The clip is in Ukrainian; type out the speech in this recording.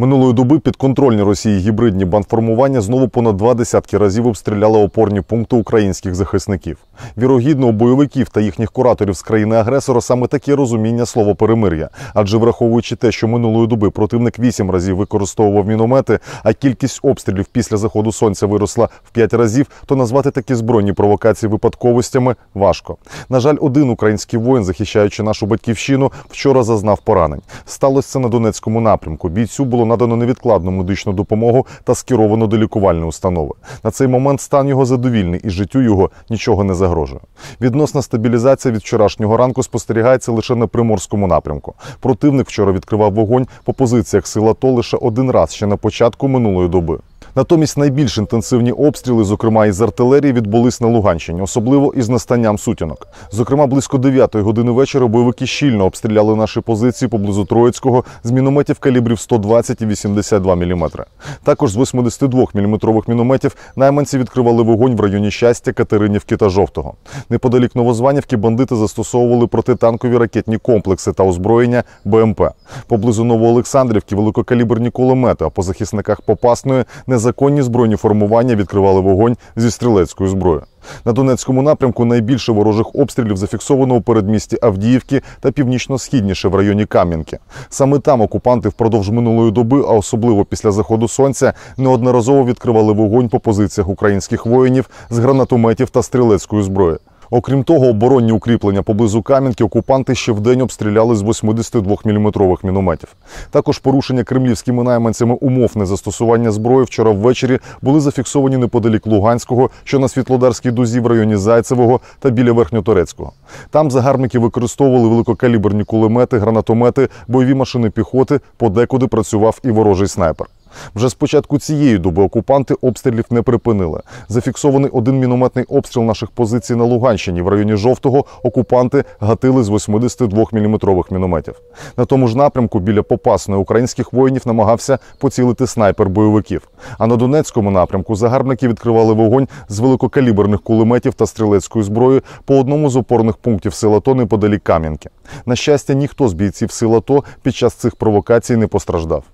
Минулої доби підконтрольні Росії гібридні бандформування знову понад два десятки разів обстріляли опорні пункти українських захисників. Вірогідно, у бойовиків та їхніх кураторів з країни-агресора саме таке розуміння слова перемир'я. Адже враховуючи те, що минулої доби противник вісім разів використовував міномети, а кількість обстрілів після заходу сонця виросла в п'ять разів, то назвати такі збройні провокації випадковостями важко. На жаль, один український воїн, захищаючи нашу батьківщину, вчора зазнав поранень. Сталося це на Донецькому напрямку. Бійцю було надано невідкладну медичну допомогу та скеровано до лікувальної установи. На цей момент стан його задовільний і життю його нічого не загрожує. Відносна стабілізація від вчорашнього ранку спостерігається лише на приморському напрямку. Противник вчора відкривав вогонь по позиціях сил АТО лише один раз ще на початку минулої доби. Натомість найбільш інтенсивні обстріли, зокрема із артилерії, відбулись на Луганщині, особливо із настанням сутінок. Зокрема, близько 9 години вечора бойовики щільно обстріляли наші позиції поблизу Троїцького з мінометів калібрів 120 і 82 мм. Також з 82 мм мінометів найманці відкривали вогонь в районі щастя, Катеринівки та Жовтого. Неподалік Новозванівки бандити застосовували протитанкові ракетні комплекси та озброєння БМП. Поблизу Новоолександрівки великокаліберні кулемети, а по захисниках Попасної незаконні збройні формування відкривали вогонь зі стрілецької зброї. На Донецькому напрямку найбільше ворожих обстрілів зафіксовано у передмісті Авдіївки та північно-східніше в районі Кам'янки. Саме там окупанти впродовж минулої доби, а особливо після заходу сонця, неодноразово відкривали вогонь по позиціях українських воїнів з гранатометів та стрілецької зброї. Окрім того, оборонні укріплення поблизу Кам'янки окупанти ще вдень обстріляли з 82-мм мінометів. Також порушення кремлівськими найманцями умов незастосування зброї вчора ввечері були зафіксовані неподалік Луганського, що на Світлодарській дузі в районі Зайцевого та біля Верхньоторецького. Там загарбники використовували великокаліберні кулемети, гранатомети, бойові машини піхоти, подекуди працював і ворожий снайпер. Вже з початку цієї доби окупанти обстрілів не припинили. Зафіксований один мінометний обстріл наших позицій на Луганщині. В районі жовтого окупанти гатили з 82-мм мінометів. На тому ж напрямку біля Попасної українських воїнів намагався поцілити снайпер бойовиків. А на Донецькому напрямку загарбники відкривали вогонь з великокаліберних кулеметів та стрілецької зброї по одному з опорних пунктів сил АТО неподалік Кам'янки. На щастя, ніхто з бійців сил АТО під час цих провокацій не постраждав.